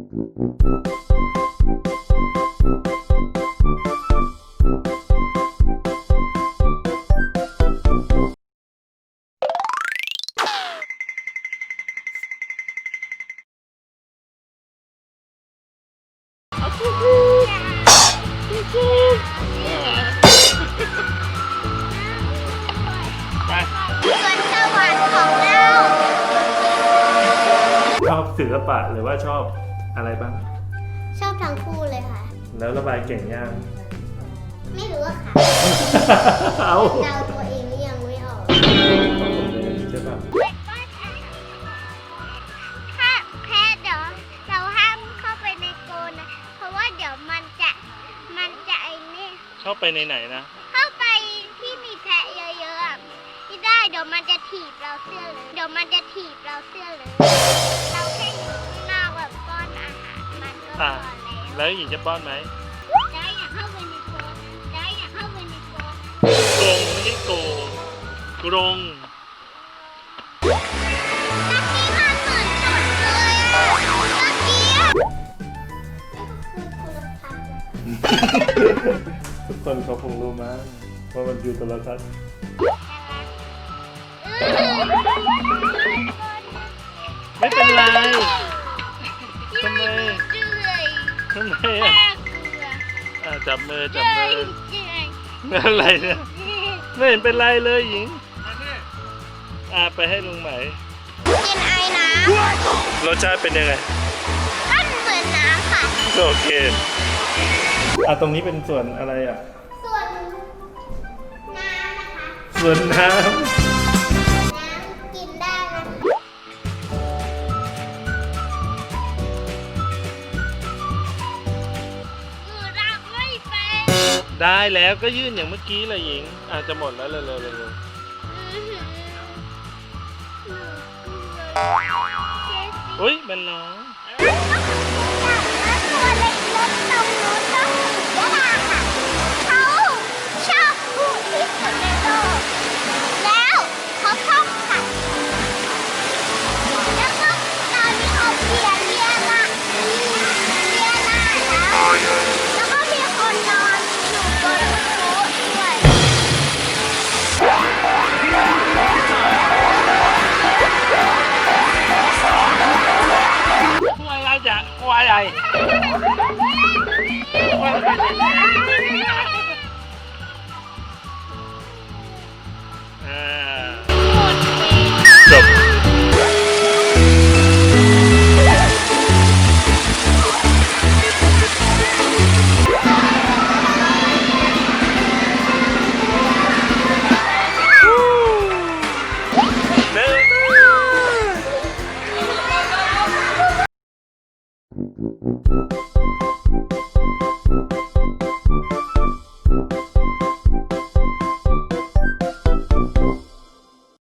ชอบศิลปะหรือว่าชอบ อะไรบ้าง ชอบทั้งคู่เลยค่ะ แล้วระบายเก่งยัง ไม่รู้อะค่ะเอาเดาตัวเองนี่ยังไม่ออก ใช่ป่ะถ้าแค่เดี๋ยวเราห้ามเข้าไปในโกนนะ เพราะว่าเดี๋ยวมันจะมันจะไอ้นี่ชอบไปในไหนนะ เข้าไปที่มีแพะเยอะๆอะไม่ได้เดี๋ยวมันจะถีบเราเสื้อเลยเดี๋ยวมันจะถีบเราเสื้อ อะอแล้วแล้วหญิงจะป้อนไหมได้อยากเข้าไปในโกนได้อยากเข้าไปในโกนกรงไม่ใช่โกกรงทุกคนเขาคงรู้มั้งว่ามันอยู่โทรทัศน์ไม่เป็นไรทำไม ทำไมอะอะจับมือจับมืออะไรเนี่ยไม่เห็นเป็นไรเลยหญิงอะไปให้ลุงไหมกินไอ้น้รสชาติเป็นยังไงำมันเหมือนน้ำค่ะ โอเค อะตรงนี้เป็นส่วนอะไรอะ ส่วนน้ำนะคะ ส่วนน้น้ำ ได้แล้วก็ยื่นอย่างเมื่อกี้เลยหญิง อาจจะหมดแล้วเร็วๆเร็วๆอุ้ยมันร้อง อ่าจบเดิน